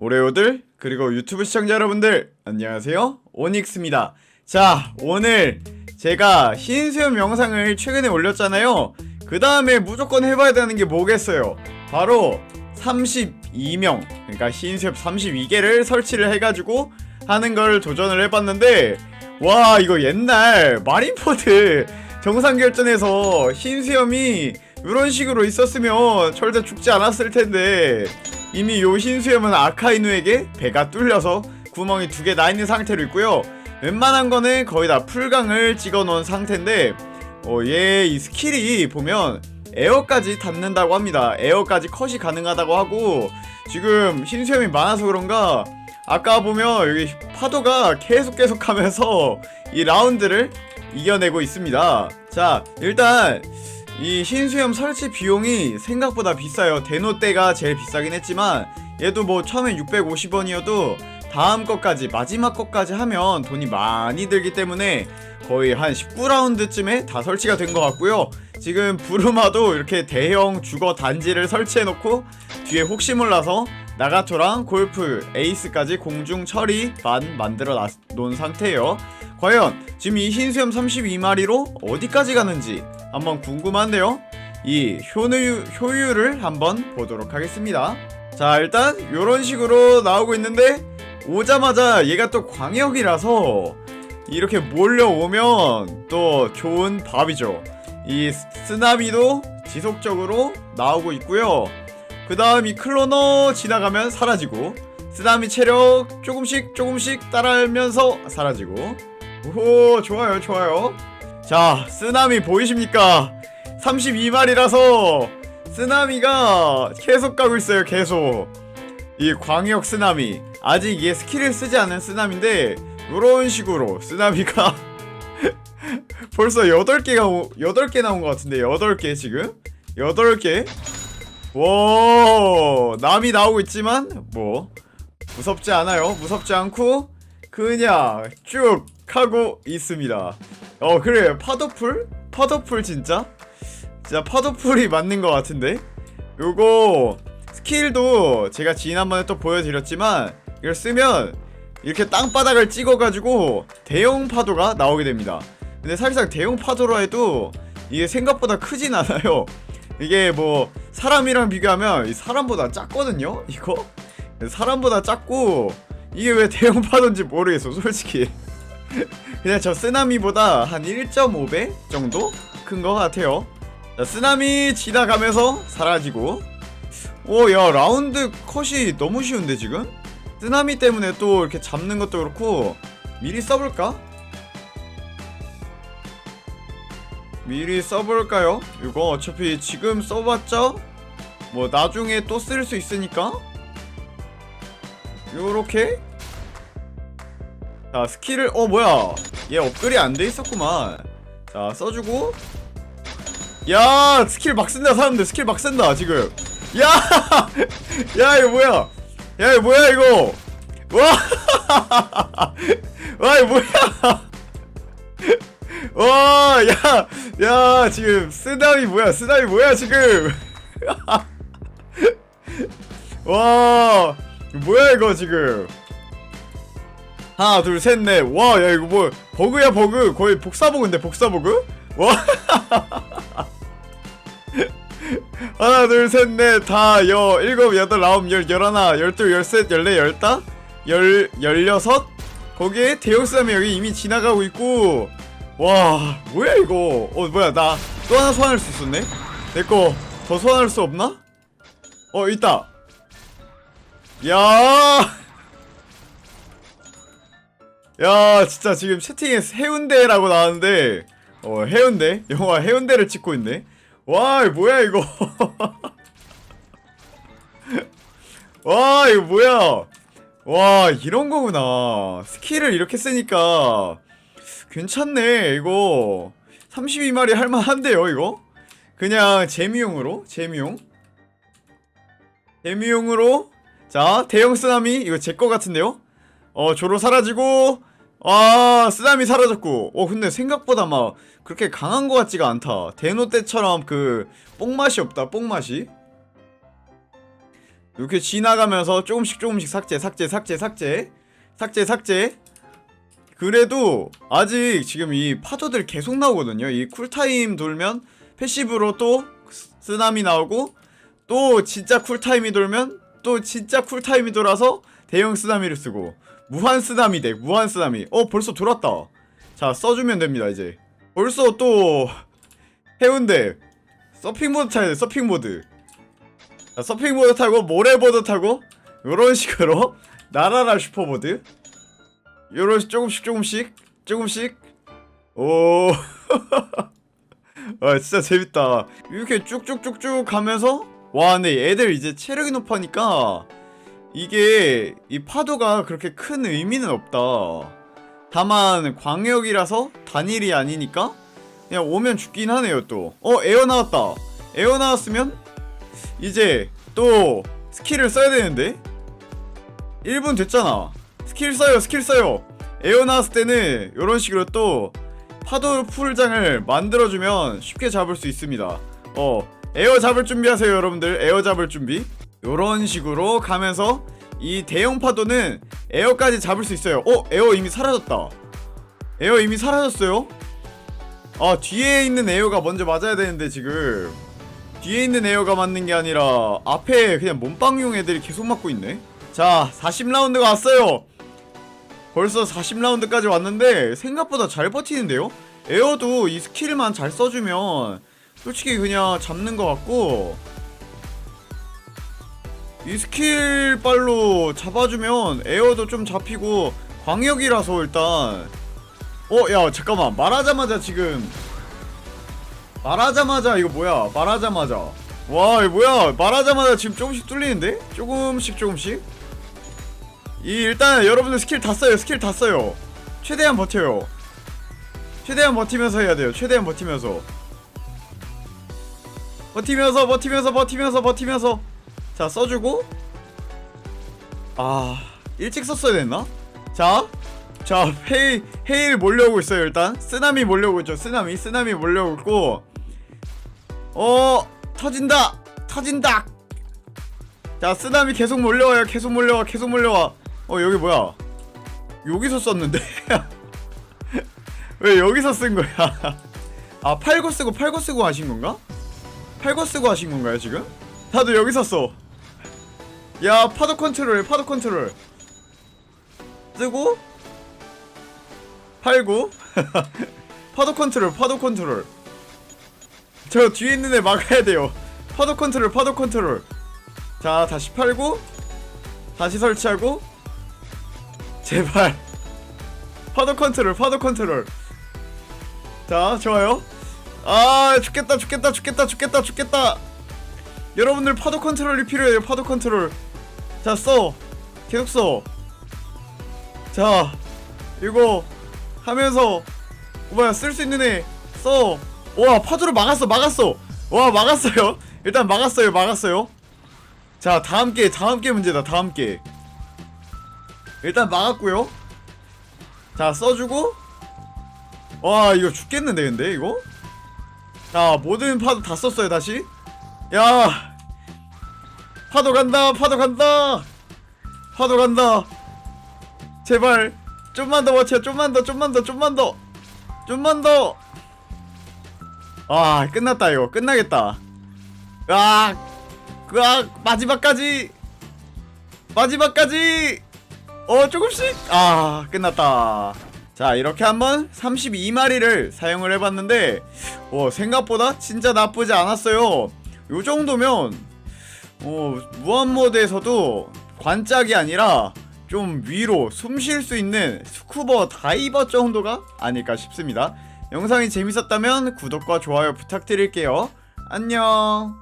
오레오들 그리고 유튜브 시청자 여러분들 안녕하세요. 오닉스입니다. 자 오늘 제가 신수염 영상을 최근에 올렸잖아요. 그 다음에 무조건 해봐야 되는 게 뭐겠어요? 바로 32명 그러니까 신수염 32개를 설치를 해가지고 하는 걸 도전을 해봤는데 와 이거 옛날 마린포드 정상 결전에서 신수염이 이런 식으로 있었으면 절대 죽지 않았을 텐데 이미 요 신수염은 아카이누에게 배가 뚫려서 구멍이 두 개 나 있는 상태로 있고요. 웬만한 거는 거의 다 풀강을 찍어 놓은 상태인데 어, 얘 이 스킬이 보면 에어까지 닿는다고 합니다. 에어까지 컷이 가능하다고 하고 지금 신수염이 많아서 그런가 아까 보면 여기 파도가 계속 계속 하면서 이 라운드를 이겨내고 있습니다. 자, 일단 이 신수염 설치 비용이 생각보다 비싸요. 데노 때가 제일 비싸긴 했지만 얘도 뭐 처음에 650원이어도 다음 것까지 마지막 것까지 하면 돈이 많이 들기 때문에 거의 한 19라운드쯤에 다 설치가 된 것 같고요. 지금 부르마도 이렇게 대형 주거 단지를 설치해 놓고 뒤에 혹시 몰라서 나가토랑 골프, 에이스까지 공중 처리만 만들어 놨- 놓은 상태예요. 과연 지금 이 흰수염 32마리로 어디까지 가는지 한번 궁금한데요. 이 효유, 효율을 한번 보도록 하겠습니다. 자 일단 이런 식으로 나오고 있는데 오자마자 얘가 또 광역이라서 이렇게 몰려오면 또 좋은 밥이죠. 이 스- 쓰나미도 지속적으로 나오고 있고요. 그 다음 이 클로너 지나가면 사라지고 쓰나미 체력 조금씩 조금씩 따라하면서 사라지고 오호 좋아요 좋아요. 자 쓰나미 보이십니까? 32마리라서 쓰나미가 계속 가고 있어요 계속. 이 광역 쓰나미. 아직 얘 스킬을 쓰지 않은 쓰나미인데 요런 식으로 쓰나미가 벌써 8개가 8개 나온 것 같은데 8개 지금? 8개? 와 남이 나오고 있지만 뭐 무섭지 않아요. 무섭지 않고 그냥 쭉 하고 있습니다. 어 그래. 파도풀? 파도풀 진짜? 진짜 파도풀이 맞는 것 같은데? 요거 스킬도 제가 지난번에 또 보여드렸지만 이걸 쓰면 이렇게 땅바닥을 찍어가지고 대형 파도가 나오게 됩니다. 근데 사실상 대형 파도로 해도 이게 생각보다 크진 않아요. 이게 뭐 사람이랑 비교하면 이 사람보다 작거든요 이거? 사람보다 작고 이게 왜 대형 파도인지 모르겠어 솔직히 그냥 저 쓰나미보다 한 1.5배 정도 큰 것 같아요. 자, 쓰나미 지나가면서 사라지고. 오 야 라운드 컷이 너무 쉬운데 지금? 쓰나미 때문에 또 이렇게 잡는 것도 그렇고 미리 써볼까? 미리 써볼까요? 이거 어차피 지금 써봤자 뭐 나중에 또 쓸 수 있으니까? 요렇게 자 스킬을 어 뭐야 얘 업글이 안 돼 있었구만 자 써주고 야 스킬 막 쓴다 사람들 스킬 막 쓴다 지금 야! 야 이거 뭐야 야 이거 뭐야 이거 와! 와 이거 뭐야 와, 야, 야, 지금 쓰나미 뭐야? 쓰나미 뭐야 지금? 와, 이거 뭐야 이거 지금? 하나, 둘, 셋, 넷. 와, 야 이거 뭐 버그야 버그? 거의 복사버그인데 복사버그? 와. 하나, 둘, 셋, 넷, 다, 여, 일곱, 여덟, 아홉, 열, 열하나, 열둘, 열셋, 열네, 열다, 열, 열여섯. 거기에 쓰나미 여기 이미 지나가고 있고. 와 뭐야 이거 어 뭐야 나 또 하나 소환할 수 있었네 내거 더 소환할 수 없나? 어 있다 야 야, 진짜 지금 채팅에 해운대라고 나왔는데, 어, 해운대? 영화 해운대를 찍고 있네? 와, 이거 뭐야, 이거. 와, 이거 뭐야. 와, 이런 거구나. 스킬을 이렇게 쓰니까, 괜찮네 이거 32마리 할만한데요 이거 그냥 재미용으로 재미용 재미용으로 자 대형 쓰나미 이거 제 거 같은데요 어 조로 사라지고 아 쓰나미 사라졌고. 어 근데 생각보다 막 그렇게 강한 것 같지가 않다. 대노 때처럼 그 뽕맛이 없다 뽕맛이. 이렇게 지나가면서 조금씩 조금씩 삭제 삭제 삭제 삭제 삭제 삭제. 그래도 아직 지금 이 파도들 계속 나오거든요. 이 쿨타임 돌면 패시브로 또 스- 쓰나미 나오고 또 진짜 쿨타임이 돌면 또 진짜 쿨타임이 돌아서 대형 쓰나미를 쓰고 무한 쓰나미 덱 무한 쓰나미. 어 벌써 돌았다. 자 써주면 됩니다 이제. 벌써 또 해운대. 서핑보드 타야 돼 서핑보드. 자, 서핑보드 타고 모래보드 타고 요런 식으로 나라라 슈퍼보드. 요런 식 조금씩 조금씩 조금씩. 오. 아 진짜 재밌다. 이렇게 쭉쭉쭉쭉 가면서 와 근데 애들 이제 체력이 높으니까 이게 이 파도가 그렇게 큰 의미는 없다. 다만 광역이라서 단일이 아니니까 그냥 오면 죽긴 하네요 또 어 에어 나왔다. 에어 나왔으면 이제 또 스킬을 써야 되는데? 1분 됐잖아. 스킬 써요 스킬 써요. 에어 나왔을 때는 이런 식으로 또 파도 풀장을 만들어주면 쉽게 잡을 수 있습니다. 어 에어 잡을 준비하세요 여러분들. 에어 잡을 준비 요런 식으로 가면서 이 대형 파도는 에어까지 잡을 수 있어요. 어 에어 이미 사라졌다. 에어 이미 사라졌어요? 아 뒤에 있는 에어가 먼저 맞아야 되는데 지금. 뒤에 있는 에어가 맞는 게 아니라 앞에 그냥 몸빵용 애들이 계속 맞고 있네. 자 40라운드가 왔어요. 벌써 40라운드까지 왔는데 생각보다 잘 버티는데요? 에어도 이 스킬만 잘 써주면 솔직히 그냥 잡는 것 같고 이 스킬 빨로 잡아주면 에어도 좀 잡히고 광역이라서 일단. 어 야 잠깐만. 말하자마자 지금. 말하자마자 이거 뭐야? 말하자마자. 와 이거 뭐야? 말하자마자 지금 조금씩 뚫리는데? 조금씩 조금씩? 이 일단 여러분들 스킬 다 써요. 스킬 다 써요. 최대한 버텨요. 최대한 버티면서 해야 돼요. 최대한 버티면서. 버티면서 버티면서 버티면서 버티면서 자 써주고. 아 일찍 썼어야 됐나? 자, 자 헤이 헤일 몰려오고 있어요 일단. 쓰나미 몰려오고 있죠 쓰나미. 쓰나미 몰려오고 있고. 어 터진다. 터진다. 자 쓰나미 계속 몰려와요. 계속 몰려와 계속 몰려와. 어 여기 뭐야? 여기서 썼는데? 왜 여기서 쓴 거야? 아 팔고 쓰고 팔고 쓰고 하신 건가? 팔고 쓰고 하신 건가요 지금? 다들 여기서 써. 야 파도 컨트롤 파도 컨트롤. 쓰고 팔고 파도 컨트롤 파도 컨트롤. 저 뒤에 있는 애 막아야 돼요. 파도 컨트롤 파도 컨트롤. 자 다시 팔고 다시 설치하고. 제발. 파도 컨트롤 파도 컨트롤. 자 좋아요. 아 죽겠다 죽겠다 죽겠다 죽겠다 죽겠다 여러분들 파도 컨트롤이 필요해요 파도 컨트롤. 자 써 계속 써자 이거 하면서 뭐야 쓸 수 있는 애써와 파도를 막았어 막았어. 와 막았어요. 일단 막았어요 막았어요. 자 다음 게 다음 게 문제다 다음 게. 일단 막았고요. 자 써주고. 와 이거 죽겠는데 근데 이거? 자 모든 파도 다 썼어요 다시 야 파도 간다 파도 간다 파도 간다. 제발 좀만 더 버텨 좀만 더 좀만 더 좀만 더 좀만 더아 끝났다 이거. 끝나겠다. 으악 으악 마지막까지 마지막까지. 어 조금씩? 아 끝났다. 자 이렇게 한번 32마리를 사용을 해봤는데 어, 생각보다 진짜 나쁘지 않았어요 요 정도면 어, 무한모드에서도 관짝이 아니라 좀 위로 숨 쉴 수 있는 스쿠버 다이버 정도가 아닐까 싶습니다. 영상이 재밌었다면 구독과 좋아요 부탁드릴게요. 안녕